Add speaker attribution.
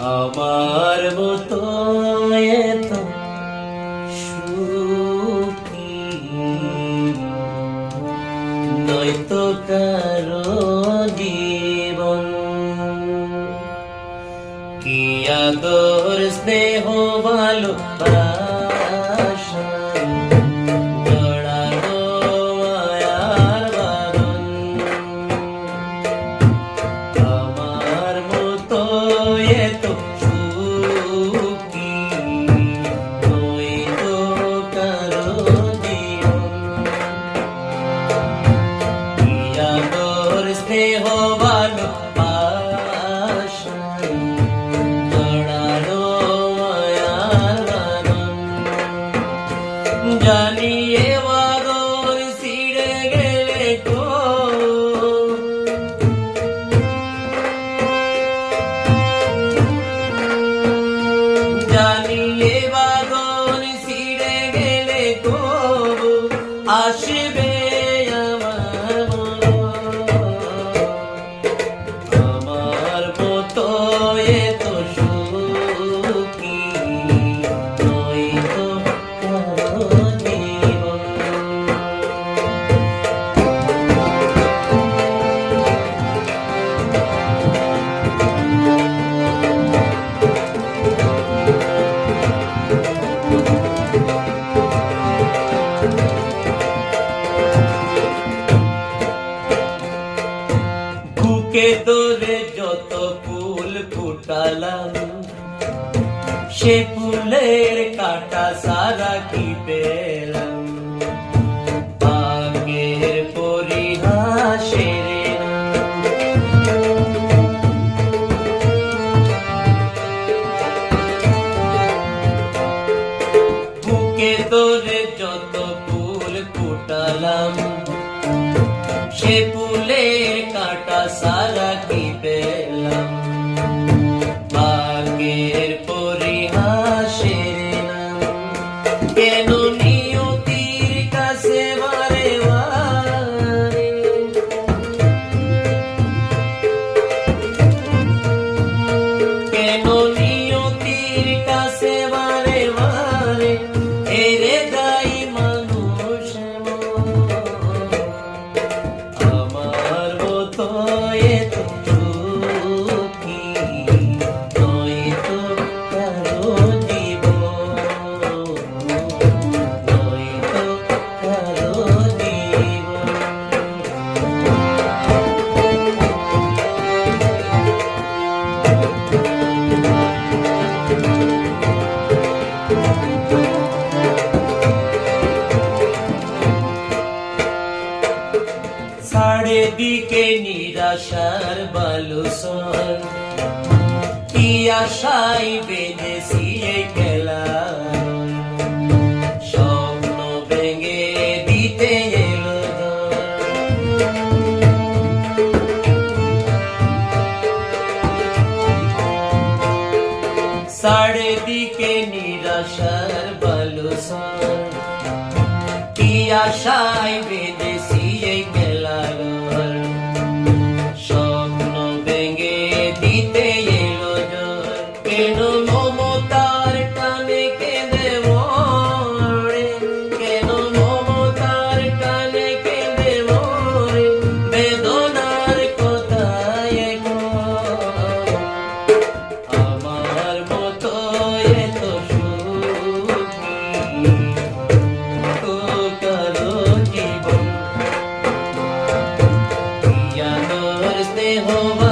Speaker 1: আমার মতো এত নয়তো কারও জীবন। কি আদর স্নেহ ভালো জানি এ বাদর ছিঁড়ে গেলে তো। জানি এ বাদর ছিঁড়ে গেলে তো। আসবে বুকে দোরে যত ফুল ফুটালাম, সে ফুলের কাটা সারা কি পেলাম? আগের পরিহাসের বুকে দোরে যত ফুল ফুটালাম, সে ফুলের কাটা দিকে নিরাশার বালুসন কি আশাই বেঁধেছি এই খেলা। সাড়ে দিকে নিরাশার বালুসন আশায় বেঁধেছি este joven.